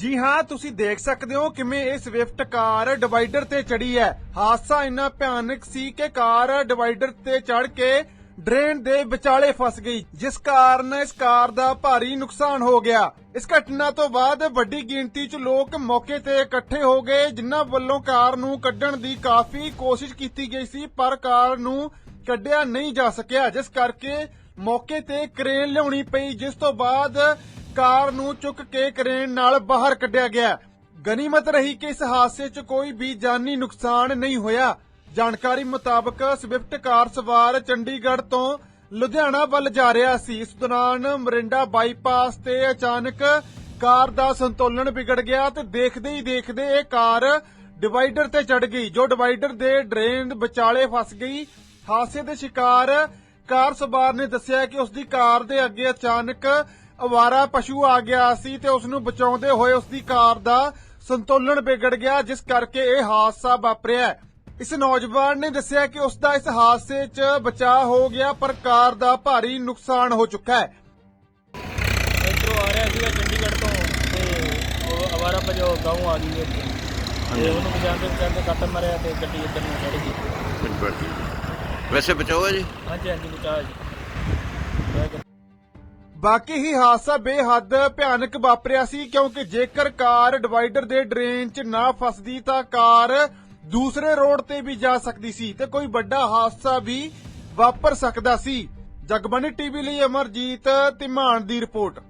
ਜੀ ਹਾਂ, ਤੁਸੀਂ ਦੇਖ ਸਕਦੇ ਹੋ ਕਿਵੇਂ ਇਹ ਸਵਿਫਟ ਕਾਰ ਡਿਵਾਈਡਰ ਤੇ ਚੜੀ ਹੈ। ਹਾਦਸਾ ਇੰਨਾ ਭਿਆਨਕ ਸੀ ਕਿ ਕਾਰ ਡਿਵਾਈਡਰ ਤੇ ਚੜ ਕੇ ਡਰੇਨ ਦੇ ਵਿਚਾਲੇ ਫਸ ਗਈ, ਜਿਸ ਕਾਰਨ ਇਸ ਕਾਰ ਦਾ ਭਾਰੀ ਨੁਕਸਾਨ ਹੋ ਗਿਆ। ਇਸ ਘਟਨਾ ਤੋਂ ਬਾਅਦ ਵੱਡੀ ਗਿਣਤੀ 'ਚ ਲੋਕ ਮੌਕੇ ਤੇ ਇਕੱਠੇ ਹੋ ਗਏ, ਜਿਨ੍ਹਾਂ ਵੱਲੋਂ ਕਾਰ ਨੂੰ ਕੱਢਣ ਦੀ ਕਾਫੀ ਕੋਸ਼ਿਸ਼ ਕੀਤੀ ਗਈ ਸੀ, ਪਰ ਕਾਰ ਨੂੰ ਕੱਢਿਆ ਨਹੀਂ ਜਾ ਸਕਿਆ, ਜਿਸ ਕਰਕੇ ਮੌਕੇ ਤੇ ਕ੍ਰੇਨ ਲਿਆਉਣੀ ਪਈ, ਜਿਸ ਤੋਂ ਬਾਅਦ ਕਾਰ ਨੂੰ ਚੁੱਕ ਕੇ ਕਰੇਨ ਨਾਲ ਬਾਹਰ ਕੱਢਿਆ ਗਿਆ। ਗਨੀਮਤ ਰਹੀ ਕਿ ਇਸ ਹਾਦਸੇ 'ਚ ਕੋਈ ਵੀ ਜਾਨੀ ਨੁਕਸਾਨ ਨਹੀਂ ਹੋਇਆ। ਜਾਣਕਾਰੀ ਮੁਤਾਬਕ ਸਵਿਫਟ ਕਾਰ ਸਵਾਰ ਚੰਡੀਗੜ੍ਹ ਤੋਂ ਲੁਧਿਆਣਾ ਵੱਲ ਜਾ ਰਿਹਾ ਸੀ। ਇਸ ਦੌਰਾਨ ਮਰਿੰਡਾ ਬਾਈਪਾਸ ਤੇ ਅਚਾਨਕ ਕਾਰ ਦਾ ਸੰਤੁਲਨ ਵਿਗੜ ਗਿਆ ਤੇ ਦੇਖਦੇ ਹੀ ਦੇਖਦੇ ਇਹ ਕਾਰ ਡਿਵਾਈਡਰ ਤੇ ਚੜ ਗਈ, ਜੋ ਡਿਵਾਈਡਰ ਦੇ ਡਰੇਨ ਵਿਚਾਲੇ ਫਸ ਗਈ। ਹਾਦਸੇ ਦੇ ਸ਼ਿਕਾਰ ਕਾਰ ਸਵਾਰ ਨੇ ਦੱਸਿਆ ਕਿ ਉਸ ਦੀ ਕਾਰ ਦੇ ਅੱਗੇ ਅਚਾਨਕ ਅਵਾਰਾ ਪਸ਼ੂ ਆ ਗਿਆ ਸੀ ਤੇ ਉਸ ਨੂੰ ਬਚਾਉਂਦੇ ਹੋਏ ਉਸ ਦੀ ਕਾਰ ਦਾ ਸੰਤੁਲਨ ਵਿਗੜ ਗਿਆ ਜਿਸ ਕਰਕੇ ਇਹ ਹਾਦਸਾ ਵਾਪਰਿਆ। ਇਸ ਨੌਜਵਾਨ ਨੇ ਦੱਸਿਆ ਕਿ ਉਸ ਦਾ ਇਸ ਹਾਦਸੇ 'ਚ ਬਚਾਅ ਹੋ ਗਿਆ ਪਰ ਕਾਰ ਦਾ ਭਾਰੀ ਨੁਕਸਾਨ ਹੋ ਚੁੱਕਾ ਹੈ। ਇੱਧਰੋਂ ਆ ਰਿਹਾ ਸੀਗਾ ਚੰਡੀਗੜ੍ਹ ਤੋਂ ਤੇ ਉਹ ਅਵਾਰਾ ਪਜੋ ਗਾਉਂ ਆ ਗਈ ਵਿੱਚ ਤੇ ਉਹਨੂੰ ਬਚਾਉਂਦੇ ਬਚਾਉਂਦੇ ਕੱਟ ਮਾਰਿਆ ਤੇ ਗੱਡੀ ਇੱਧਰ ਨੂੰ ਚੜ ਗਈ। ਵੈਸੇ ਬਚਾਓ ਜੀ? ਹਾਂਜੀ ਹਾਂਜੀ ਬਚਾ ਜੀ। ਬਾਕੀ ਹੀ ਹਾਦਸਾ ਬੇਹੱਦ ਭਿਆਨਕ ਵਾਪਰਿਆ ਸੀ ਕਿਉਂਕਿ ਜੇਕਰ ਕਾਰ ਡਿਵਾਈਡਰ ਦੇ ਡਰੇਨ 'ਚ ਨਾ ਫਸਦੀ ਤਾਂ ਕਾਰ ਦੂਸਰੇ ਰੋਡ ਤੇ ਵੀ ਜਾ ਸਕਦੀ ਸੀ ਤੇ ਕੋਈ ਵੱਡਾ ਹਾਦਸਾ ਵੀ ਵਾਪਰ ਸਕਦਾ ਸੀ। ਜਗਬਾਣੀ ਟੀਵੀ ਲਈ ਅਮਰਜੀਤ ਧੀਮਾਨ ਦੀ ਰਿਪੋਰਟ।